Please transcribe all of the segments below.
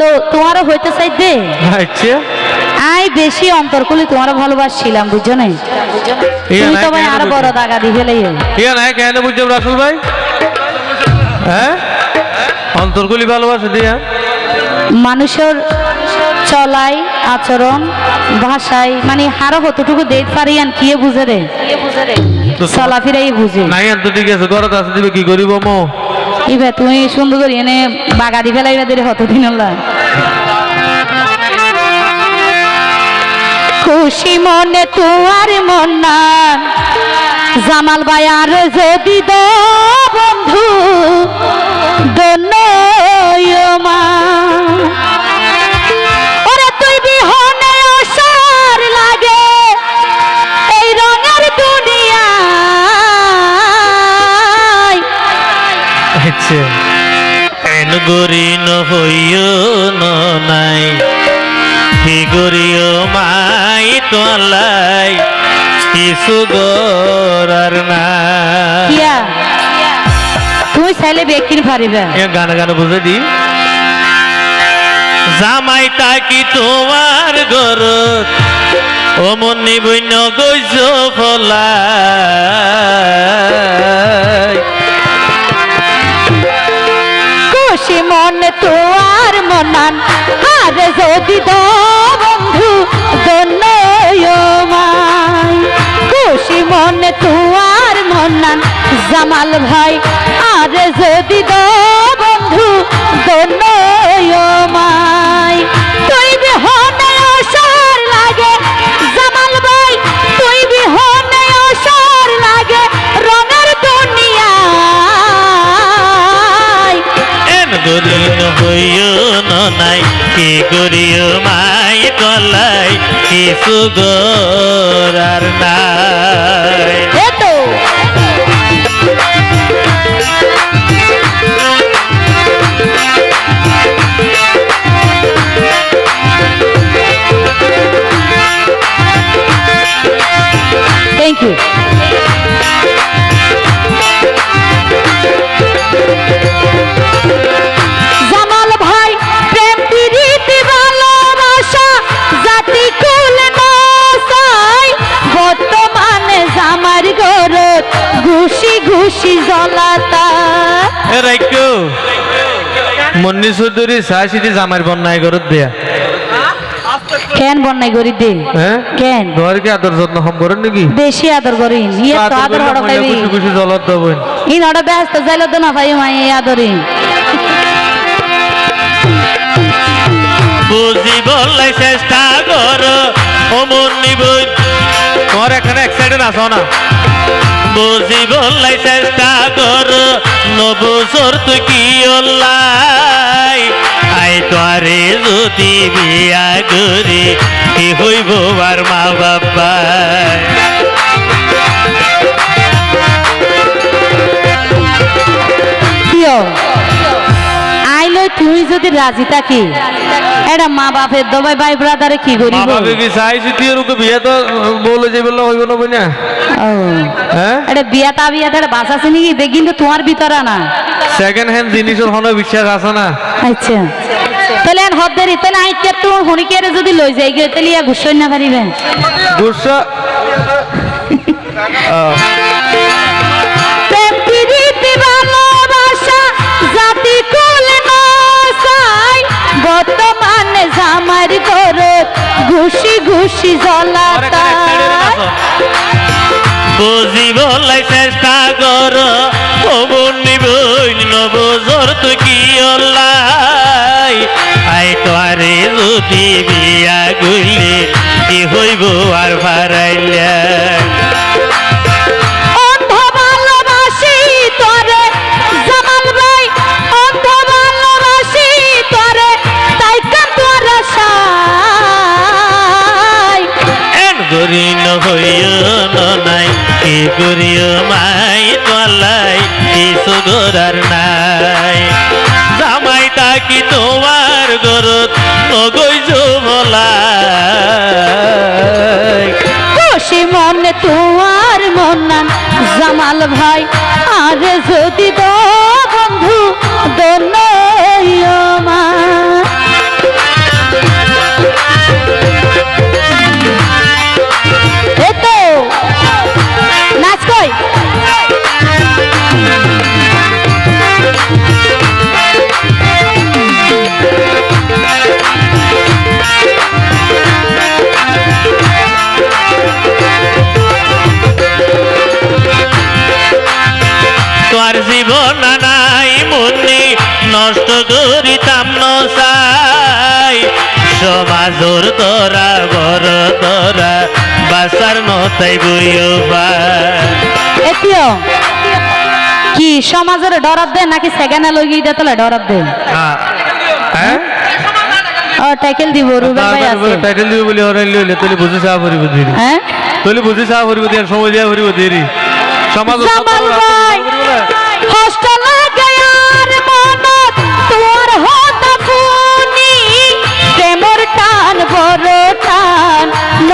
তো তোমারও হইতে চাই দে। আচ্ছা। আই বেশি অন্তর করলে তোমার ভালোবাসছিলাম বুঝছ না? তুমি তো ভাই আরও বড় দাগা দিয়ে ফেলে ইয়া নাই কেন বুঝছ রাসুল ভাই? হ্যাঁ? অন্তরগুলি ভালোবাসে দিয়া। মানুষের চলাই আচরণ ভাষায় মানে হারো কতটুকু দেখ পারি আন কি বুঝে রে তো চলাফেরাই বুঝে। নাই আর তো ঠিক আছে ঘরত আছে দিবে কি করিব মো? ইবে, তুমি সুন্দর করে এনে বাগা দি ফেলাই দের কতদিন হল খুশি মনে তোমার মন না। জামাল বায়ার যদি দো বন্ধু এন গরি নহইও নাই। হি গরিও মাই তোলাই কিছু গরার না তুমি চাইলে বেকির পারিবে। গান গান বুঝে দি। জামাই তাকি তোমার ও মনি বৈন্য গৈছ ফলাই। খুশি তো তোয়ার মনান। আর যদি বন্ধু খুশি তো তোয়ার মনান। জামাল ভাই, আর যদি বন্ধু দনয়মাই গরি নহইও নাই কি গরিও মাই কলাই কিছু গরার নাই। জ্বলাতা এ রাইকো মন্নি চৌধুরী চাই চিঠি জামার বন্যাই ঘরত দিয়া। কেন বন্যাই করি দে? কেন? তোমার কি আদর যত্ন করেন নাকি? বেশি আদর করি ইয়ে তো আদর হড় খুশি খুশি জলত দেবেন ই নড় ব্যস্ত যাইলে তো না পাই মাই আদরি বুঝিবলাই চেষ্টা কর ও মনি বই তোমার এখানে এক সাইডে নাচো না। বুঝিবলাই চেষ্টা কর নবুজর তুই কি অল্লাই আই তোরে যদি বিয়া করি, কি হইব আর মা বাবা আইলো তুই যদি রাজি থাকি। এটা মা বাপের দবাই ভাই ব্রাদারে কি মা করিব বাবা কি চাই আর ওকে বিয়ে তো বলে যে বললে হইব না বই না ও। হ্যাঁ? এটা বিয়া তা বিয়া এটা বাস আছে নাকি? দেখ কিন্তু তোমার ভিতরে না সেকেন্ড হ্যান্ড জিনিসের হনো বিশ্বাস আছে না? আচ্ছা। তাহলে আর হদ দেরি তাহলে আইতে তো হনিকে যদি লই যাই গিয়ে তাহলে ইয়া গুসই না পারিবেন গুসা জামার গরত ঘুষি ঘুষি জ্বলাতা বুঝিবলাই চেষ্টা কর নবুজর তুই কি অল্লাই আই তোরে যদি বিয়া গুলি কি হইব আর ভারাইলা কি করিও মাই তলাই কিছু গোরার নাই। জামাই তাকি তোমার গরত নগৈ বলাই খুশি মনে তোমার মন জামাল ভাই, আর যদি দো নসাই সমাজর দরা দরা বাসার বইও কি সমাজের ডরাত দে নাকি সেগানা লগি এটা তোলা ডরাত দে? হ্যাঁ। হ্যাঁ? ও টাইকেল দিব রুবেল ভাই আছে। টাইটেল দিবে বলে হরাই লইলে তুই বুঝে দেরি হ্যাঁ? তুই বুঝে দিয়ে সময় দিয়া ভরিব দেরি সমাজ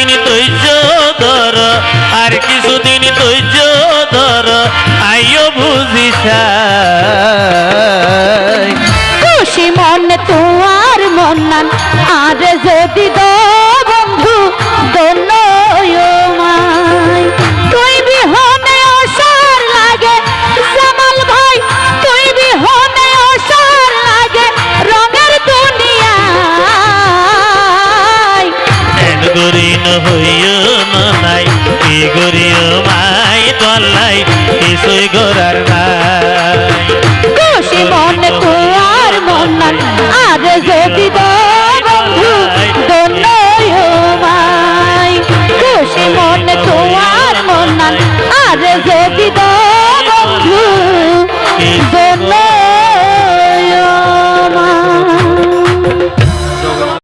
কিছুদিন ধৈর্য ধর আর কিছুদিন ধৈর্য ধর আইও বুঝিস খুশি মন তোমার Bendito